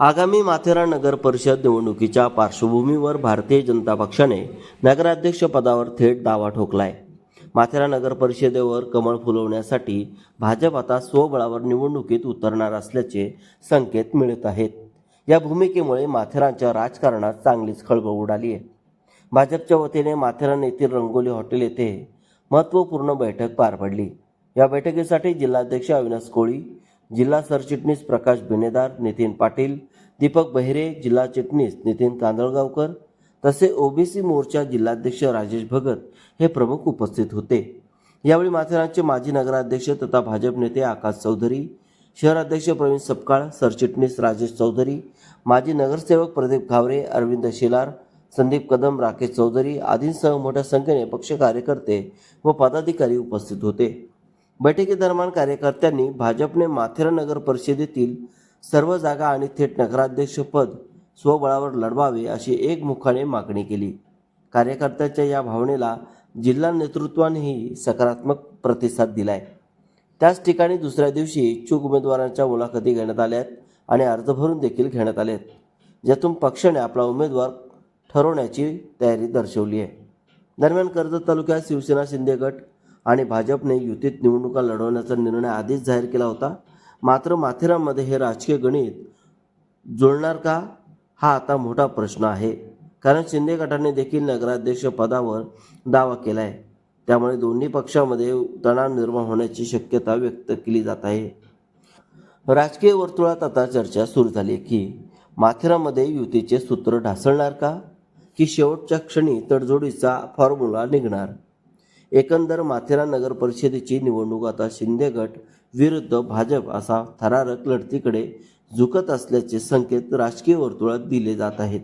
आगामी माथेरान नगर परिषद निवडणुकीच्या पार्श्वभूमीवर भारतीय जनता पक्षाने नगराध्यक्ष पदावर थेट दावा ठोकलाय. माथेरा नगर परिषदेवर कमळ फुलवण्यासाठी भाजप आता स्वबळावर निवडणुकीत उतरणार असल्याचे संकेत मिळत आहेत. या भूमिकेमुळे माथेरानच्या राजकारणात चांगलीच खळबळ उडाली आहे. भाजपच्या वतीने माथेरान येथील रंगोली हॉटेल येथे महत्त्वपूर्ण बैठक पार पडली. या बैठकीसाठी जिल्हाध्यक्ष अविनाश कोळी जिल्हा सरचिटणीस प्रकाश बिनेदार नितीन पाटील दीपक बहिरे जिल्हा चिटणीस नितीन कांदळगावकर तसे ओबीसी मोर्चा जिल्हाध्यक्ष राजेश भगत हे प्रमुख उपस्थित होते. यावेळी माथेरानचे माजी नगराध्यक्ष तथा भाजप नेते आकाश चौधरी शहराध्यक्ष प्रवीण सपकाळ सरचिटणीस राजेश चौधरी माजी नगरसेवक प्रदीप घावरे अरविंद शेलार संदीप कदम राकेश चौधरी आदींसह मोठ्या संख्येने पक्ष कार्यकर्ते व पदाधिकारी उपस्थित होते. बैठकीदरम्यान कार्यकर्त्यांनी भाजपने माथेरा नगर परिषदेतील सर्व जागा आणि थेट नगराध्यक्षपद स्वबळावर लढवावे अशी एकमुखाने मागणी केली. कार्यकर्त्यांच्या या भावनेला जिल्हा नेतृत्वानेही सकारात्मक प्रतिसाद दिलाय. त्याच ठिकाणी दुसऱ्या दिवशी इच्छुक उमेदवारांच्या मुलाखती घेण्यात आल्यात आणि अर्ज भरून देखील घेण्यात आलेत ज्यातून पक्षाने आपला उमेदवार ठरवण्याची तयारी दर्शवली आहे. दरम्यान कर्जत तालुक्यात शिवसेना शिंदे गट आणि भाजपने युतीत निवडणुका लढवण्याचा निर्णय आधीच जाहीर केला होता. मात्र माथेरानमध्ये हे राजकीय गणित जुळणार का? हा आता मोठा प्रश्न आहे. कारण शिंदे गटाने देखील नगराध्यक्ष पदावर दावा केला आहे त्यामुळे दोन्ही पक्षामध्ये तणाव निर्माण होण्याची शक्यता व्यक्त केली जात आहे. राजकीय वर्तुळात आता चर्चा सुरू झाली आहे की माथेरामध्ये युतीचे सूत्र ढासळणार का? की शेवटच्या क्षणी तडजोडीचा फॉर्म्युला निघणार? एकंदर माथेरान नगर परिषदेची निवडणूक आता शिंदे गट विरुद्ध भाजप असा थरारक लढतीकडे झुकत असल्याचे संकेत राजकीय वर्तुळात दिले जात आहेत.